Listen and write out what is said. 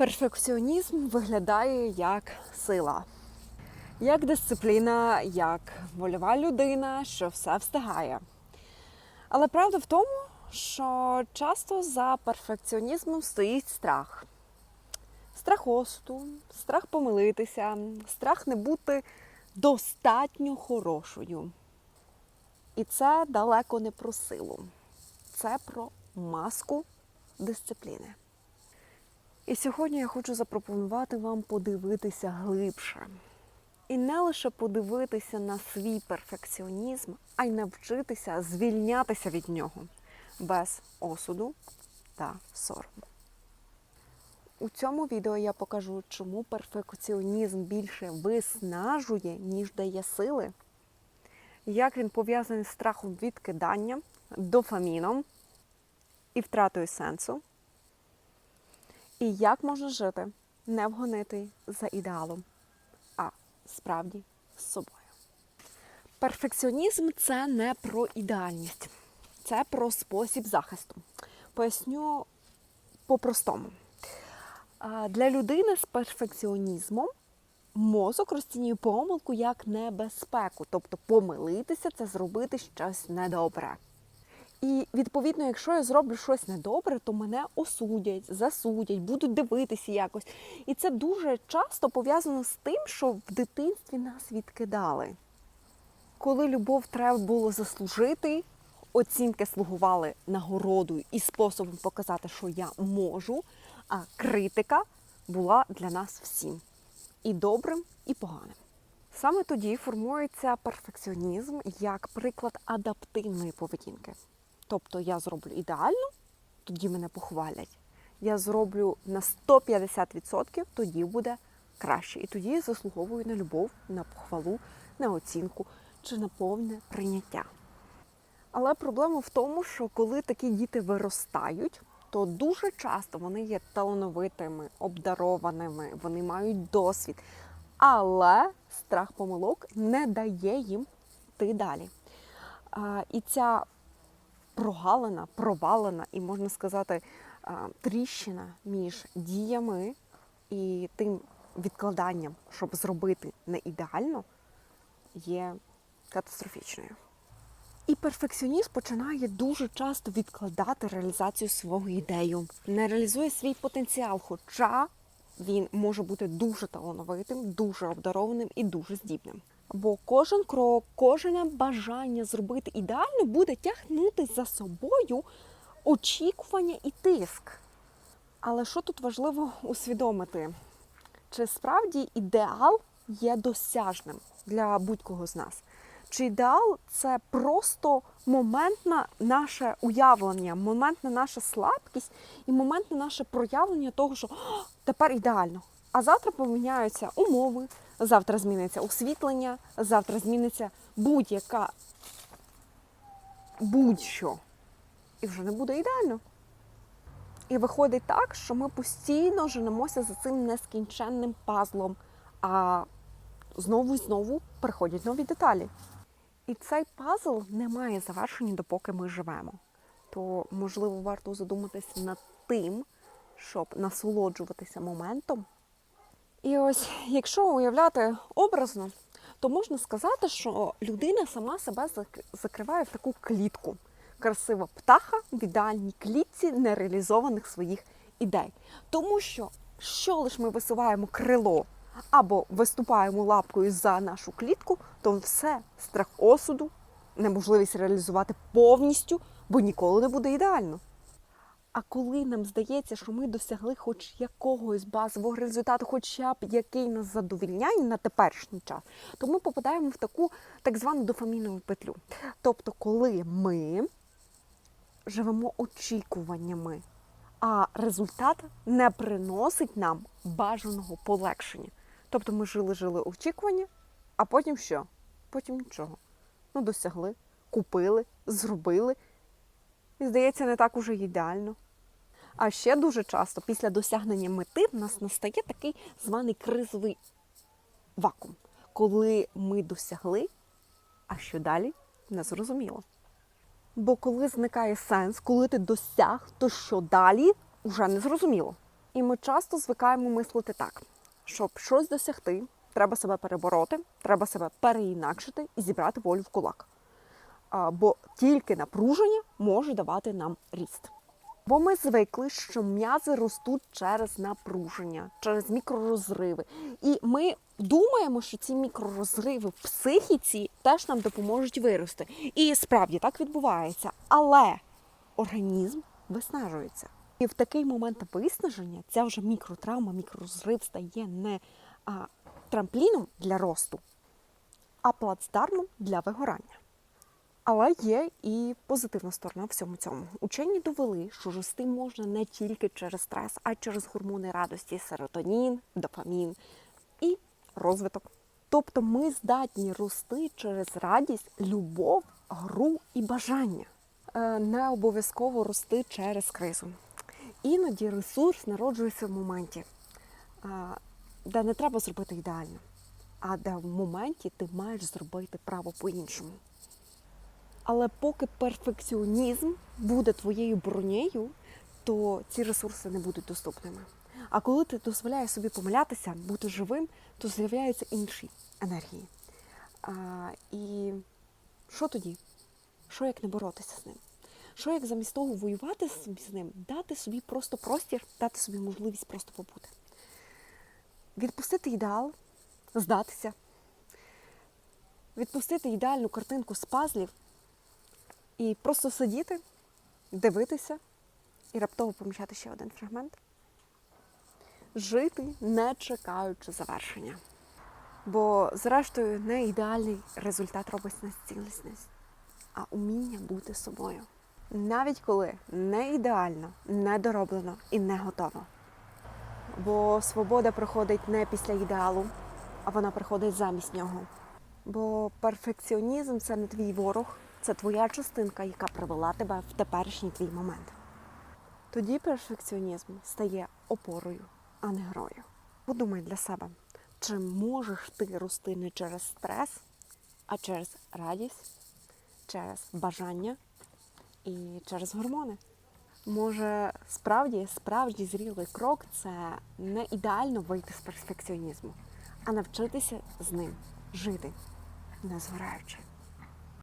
Перфекціонізм виглядає як сила, як дисципліна, як вольова людина, що все встигає. Але правда в тому, що часто за перфекціонізмом стоїть страх. Страх осуду, страх помилитися, страх не бути достатньо хорошою. І це далеко не про силу. Це про маску дисципліни. І сьогодні я хочу запропонувати вам подивитися глибше. І не лише подивитися на свій перфекціонізм, а й навчитися звільнятися від нього без осуду та сорому. У цьому відео я покажу, чому перфекціонізм більше виснажує, ніж дає сили, як він пов'язаний з страхом відкидання, дофаміном і втратою сенсу, і як можна жити, не вгонити за ідеалом, а справді з собою. Перфекціонізм це не про ідеальність, це про спосіб захисту. Поясню по-простому. Для людини з перфекціонізмом мозок розцінює помилку як небезпеку, тобто помилитися це зробити щось недобре. І відповідно, якщо я зроблю щось недобре, то мене осудять, засудять, будуть дивитися якось. І це дуже часто пов'язано з тим, що в дитинстві нас відкидали. Коли любов треба було заслужити, оцінки слугували нагородою і способом показати, що я можу, а критика була для нас всім і добрим, і поганим. Саме тоді формується перфекціонізм як приклад адаптивної поведінки. Тобто я зроблю ідеально, тоді мене похвалять. Я зроблю на 150%, тоді буде краще. І тоді я заслуговую на любов, на похвалу, на оцінку чи на повне прийняття. Але проблема в тому, що коли такі діти виростають, то дуже часто вони є талановитими, обдарованими, вони мають досвід. Але страх помилок не дає їм йти далі. І ця прогалина, провалена і, можна сказати, тріщина між діями і тим відкладанням, щоб зробити не ідеально, є катастрофічною. І перфекціоніст починає дуже часто відкладати реалізацію свого ідею, не реалізує свій потенціал, хоча він може бути дуже талановитим, дуже обдарованим і дуже здібним. Бо кожен крок, кожне бажання зробити ідеально буде тягнути за собою очікування і тиск. Але що тут важливо усвідомити? Чи справді ідеал є досяжним для будь-кого з нас? Чи ідеал це просто моментне наше уявлення, моментна наша слабкість і моментне наше проявлення того, що тепер ідеально. А завтра поміняються умови, завтра зміниться освітлення, завтра зміниться будь-яка будь-що. І вже не буде ідеально. І виходить так, що ми постійно женемося за цим нескінченним пазлом, а знову і знову приходять нові деталі. І цей пазл не має завершення, допоки ми живемо. То, можливо, варто задуматися над тим, щоб насолоджуватися моментом. І ось, якщо уявляти образно, то можна сказати, що людина сама себе зак- закриває в таку клітку. Красива птаха в ідеальній клітці нереалізованих своїх ідей. Тому що, що лише ми висуваємо крило або виступаємо лапкою за нашу клітку, то все страх осуду, неможливість реалізувати повністю, бо ніколи не буде ідеально. А коли нам здається, що ми досягли хоч якогось базового результату, хоча б який нас задовільняє на теперішній час, то ми попадаємо в таку так звану дофамінову петлю. Тобто, коли ми живемо очікуваннями, а результат не приносить нам бажаного полегшення. Тобто ми жили-жили очікування, а потім що? Потім нічого. Ну, досягли, купили, зробили. І здається, не так уже ідеально. А ще дуже часто після досягнення мети в нас настає такий званий кризовий вакуум, коли ми досягли, а що далі не зрозуміло. Бо коли зникає сенс, коли ти досяг, то що далі вже не зрозуміло. І ми часто звикаємо мислити так, щоб щось досягти, треба себе перебороти, треба себе переінакшити і зібрати волю в кулак. Бо тільки напруження може давати нам ріст. Бо ми звикли, що м'язи ростуть через напруження, через мікророзриви. І ми думаємо, що ці мікророзриви в психіці теж нам допоможуть вирости. І справді так відбувається. Але організм виснажується. І в такий момент виснаження ця вже мікротравма, мікророзрив стає не а, трампліном для росту, а плацдармом для вигорання. Але є і позитивна сторона всьому цьому. Учені довели, що рости можна не тільки через стрес, а й через гормони радості, серотонін, дофамін і розвиток. Тобто ми здатні рости через радість, любов, гру і бажання. Е, Не обов'язково рости через кризу. Іноді ресурс народжується в моменті, е, де не треба зробити ідеально, а де в моменті ти маєш зробити право по-іншому. Але поки перфекціонізм буде твоєю бронею, то ці ресурси не будуть доступними. А коли ти дозволяєш собі помилятися, бути живим, то з'являються інші енергії. А, і що тоді? Що як не боротися з ним? Що як замість того воювати з ним, дати собі просто простір, дати собі можливість просто побути? Відпустити ідеал, здатися, відпустити ідеальну картинку з пазлів і просто сидіти, дивитися і раптово помічати ще один фрагмент. Жити, не чекаючи завершення. Бо, зрештою, не ідеальний результат робить нас цілісність, а уміння бути собою. Навіть коли не ідеально, не дороблено і не готово. Бо свобода приходить не після ідеалу, а вона приходить замість нього. Бо перфекціонізм це не твій ворог, це твоя частинка, яка привела тебе в теперішній твій момент. Тоді перфекціонізм стає опорою, а не грою. Подумай для себе, чи можеш ти рости не через стрес, а через радість, через бажання і через гормони. Може, справді справді зрілий крок це не ідеально вийти з перфекціонізму, а навчитися з ним жити, не згораючи.